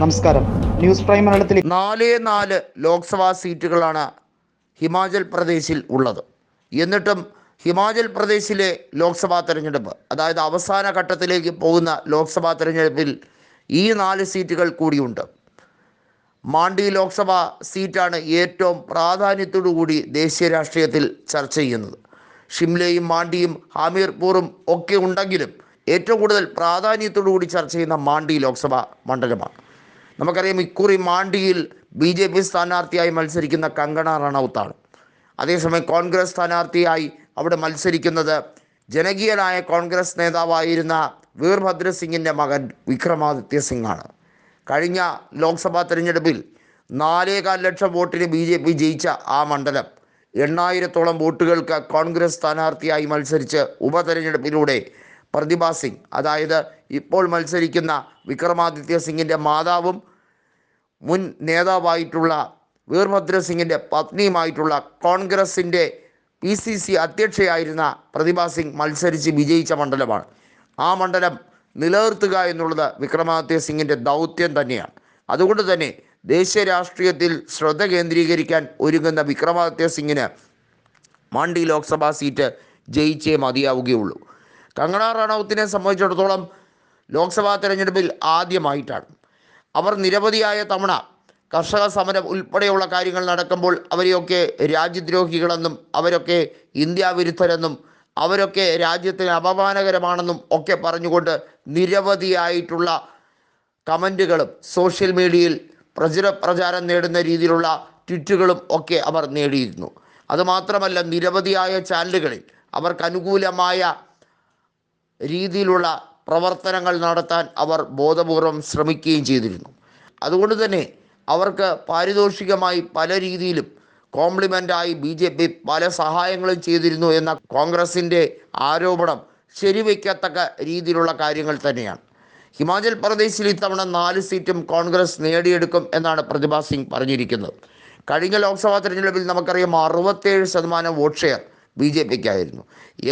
നമസ്കാരം. News prime മലയാളത്തിൽ നാല് നാല് ലോക്സഭാ സീറ്റുകളാണ് ഹിമാചൽ പ്രദേശിൽ ഉള്ളത്. എന്നിട്ടും ഹിമാചൽ പ്രദേശിലെ ലോക്സഭാ തെരഞ്ഞെടുപ്പ് അതായത് അവസാന ഘട്ടത്തിലേക്ക് പോകുന്ന ലോക്സഭാ തെരഞ്ഞെടുപ്പിൽ ഈ നാല് സീറ്റുകൾ കൂടിയുണ്ട്. മാണ്ഡി ലോക്സഭാ സീറ്റാണ് ഏറ്റവും പ്രാധാന്യത്തോടു കൂടി ദേശീയ രാഷ്ട്രീയത്തിൽ ചർച്ച ചെയ്യുന്നത്. ഷിംലയും മാണ്ടിയും ഹാമീർപൂറും ഒക്കെ ഉണ്ടെങ്കിലും ഏറ്റവും കൂടുതൽ പ്രാധാന്യത്തോടു കൂടി ചർച്ച ചെയ്യുന്ന മാണ്ഡി ലോക്സഭാ മണ്ഡലമാണ്. നമുക്കറിയാം ഇക്കുറി മാണ്ടിയിൽ ബി ജെ പി സ്ഥാനാർത്ഥിയായി മത്സരിക്കുന്ന കങ്കണ റണൌത്താണ്. അതേസമയം കോൺഗ്രസ് സ്ഥാനാർത്ഥിയായി അവിടെ മത്സരിക്കുന്നത് ജനകീയനായ കോൺഗ്രസ് നേതാവായിരുന്ന വീർഭദ്ര സിംഗിന്റെ മകൻ വിക്രമാദിത്യ സിംഗാണ്. കഴിഞ്ഞ ലോക്സഭാ തെരഞ്ഞെടുപ്പിൽ നാലേകാൽ ലക്ഷം വോട്ടിന് ബി ജെ പി ജയിച്ച ആ മണ്ഡലം എണ്ണായിരത്തോളം വോട്ടുകൾക്ക് കോൺഗ്രസ് സ്ഥാനാർത്ഥിയായി മത്സരിച്ച് ഉപതെരഞ്ഞെടുപ്പിലൂടെ പ്രതിഭ സിംഗ്. അതായത് ഇപ്പോൾ മത്സരിക്കുന്ന വിക്രമാദിത്യ സിംഗിന്റെ മാതാവും മുൻ നേതാവായിട്ടുള്ള വീർഭദ്ര സിംഗിന്റെ പത്നിയുമായിട്ടുള്ള കോൺഗ്രസിന്റെ പി സി സി അധ്യക്ഷയായിരുന്ന പ്രതിഭാ സിംഗ് മത്സരിച്ച് വിജയിച്ച മണ്ഡലമാണ്. ആ മണ്ഡലം നിലനിർത്തുക എന്നുള്ളത് വിക്രമാദിത്യ സിംഗിന്റെ ദൗത്യം തന്നെയാണ്. അതുകൊണ്ട് തന്നെ ദേശീയ രാഷ്ട്രീയത്തിൽ ശ്രദ്ധ കേന്ദ്രീകരിക്കാൻ ഒരുങ്ങുന്ന വിക്രമാദിത്യ സിംഗിന് മാണ്ഡി ലോക്സഭാ സീറ്റ് ജയിച്ചേ മതിയാവുകയുള്ളൂ. കങ്കണ റണൌത്തിനെ സംബന്ധിച്ചിടത്തോളം ലോക്സഭാ തെരഞ്ഞെടുപ്പിൽ ആദ്യമായിട്ടാണ്. അവർ നിരവധിയായ തവണ കർഷക സമരം ഉൾപ്പെടെയുള്ള കാര്യങ്ങൾ നടക്കുമ്പോൾ അവരെയൊക്കെ രാജ്യദ്രോഹികളെന്നും അവരൊക്കെ ഇന്ത്യ വിരുദ്ധരെന്നും അവരൊക്കെ രാജ്യത്തിന് അപമാനകരമാണെന്നും ഒക്കെ പറഞ്ഞുകൊണ്ട് നിരവധിയായിട്ടുള്ള കമന്റുകളും സോഷ്യൽ മീഡിയയിൽ പ്രചര പ്രചാരം നേടുന്ന രീതിയിലുള്ള ട്വിറ്റുകളും ഒക്കെ അവർ നേടിയിരുന്നു. അതുമാത്രമല്ല നിരവധിയായ ചാനലുകളിൽ അവർക്ക് അനുകൂലമായ രീതിയിലുള്ള പ്രവർത്തനങ്ങൾ നടത്താൻ അവർ ബോധപൂർവം ശ്രമിക്കുകയും ചെയ്തിരുന്നു. അതുകൊണ്ട് തന്നെ അവർക്ക് പാരിതോഷികമായി പല രീതിയിലും കോംപ്ലിമെന്റായി ബി ജെ പി പല സഹായങ്ങളും ചെയ്തിരുന്നു എന്ന കോൺഗ്രസിന്റെ ആരോപണം ശരിവയ്ക്കത്തക്ക രീതിയിലുള്ള കാര്യങ്ങൾ തന്നെയാണ്. ഹിമാചൽ പ്രദേശിൽ ഇത്തവണ നാല് സീറ്റും കോൺഗ്രസ് നേടിയെടുക്കും എന്നാണ് പ്രതിഭ സിംഗ് പറഞ്ഞിരിക്കുന്നത്. കഴിഞ്ഞ ലോക്സഭാ തെരഞ്ഞെടുപ്പിൽ നമുക്കറിയാം അറുപത്തേഴ് ശതമാനം വോട്ട് ഷെയർ ബി ജെ പിക്കായിരുന്നു.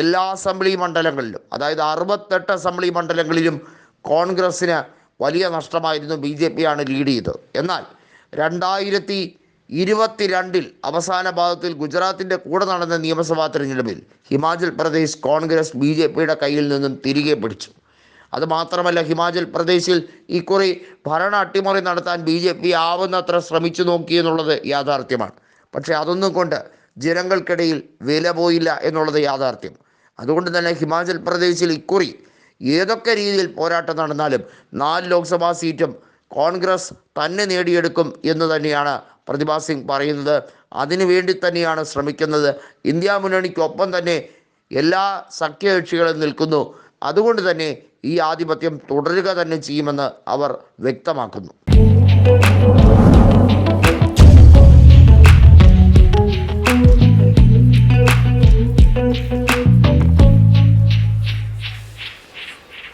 എല്ലാ അസംബ്ലി മണ്ഡലങ്ങളിലും അതായത് അറുപത്തെട്ട് അസംബ്ലി മണ്ഡലങ്ങളിലും കോൺഗ്രസ്സിന് വലിയ നഷ്ടമായിരുന്നു ബി ജെ പിയാണ് ലീഡ് ചെയ്തത്. എന്നാൽ രണ്ടായിരത്തി ഇരുപത്തിരണ്ടിൽ അവസാന ഭാഗത്തിൽ ഗുജറാത്തിന്റെ കൂടെ നടന്ന നിയമസഭാ തെരഞ്ഞെടുപ്പിൽ ഹിമാചൽ പ്രദേശ് കോൺഗ്രസ് ബി ജെ പിയുടെ കയ്യിൽ നിന്നും തിരികെ പിടിച്ചു. അതുമാത്രമല്ല ഹിമാചൽ പ്രദേശിൽ ഇക്കുറി ഭരണ അട്ടിമറി നടത്താൻ ബി ജെ പി ആവുന്നത്ര ശ്രമിച്ചു നോക്കി എന്നുള്ളത് യാഥാർത്ഥ്യമാണ്. പക്ഷേ അതൊന്നും കൊണ്ട് ജനങ്ങൾക്കിടയിൽ വില പോയില്ല എന്നുള്ളത് യാഥാർത്ഥ്യം. അതുകൊണ്ട് തന്നെ ഹിമാചൽ പ്രദേശിൽ ഇക്കുറി ഏതൊക്കെ രീതിയിൽ പോരാട്ടം നടന്നാലും നാല് ലോക്സഭാ സീറ്റും കോൺഗ്രസ് തന്നെ നേടിയെടുക്കും എന്ന് തന്നെയാണ് പ്രതിഭ സിംഗ് പറയുന്നത്. അതിനു വേണ്ടി തന്നെയാണ് ശ്രമിക്കുന്നത്. ഇന്ത്യ മുന്നണിക്കൊപ്പം തന്നെ എല്ലാ സഖ്യകക്ഷികളും നിൽക്കുന്നു. അതുകൊണ്ട് തന്നെ ഈ ആധിപത്യം തുടരുക തന്നെ ചെയ്യുമെന്ന് അവർ വ്യക്തമാക്കുന്നു.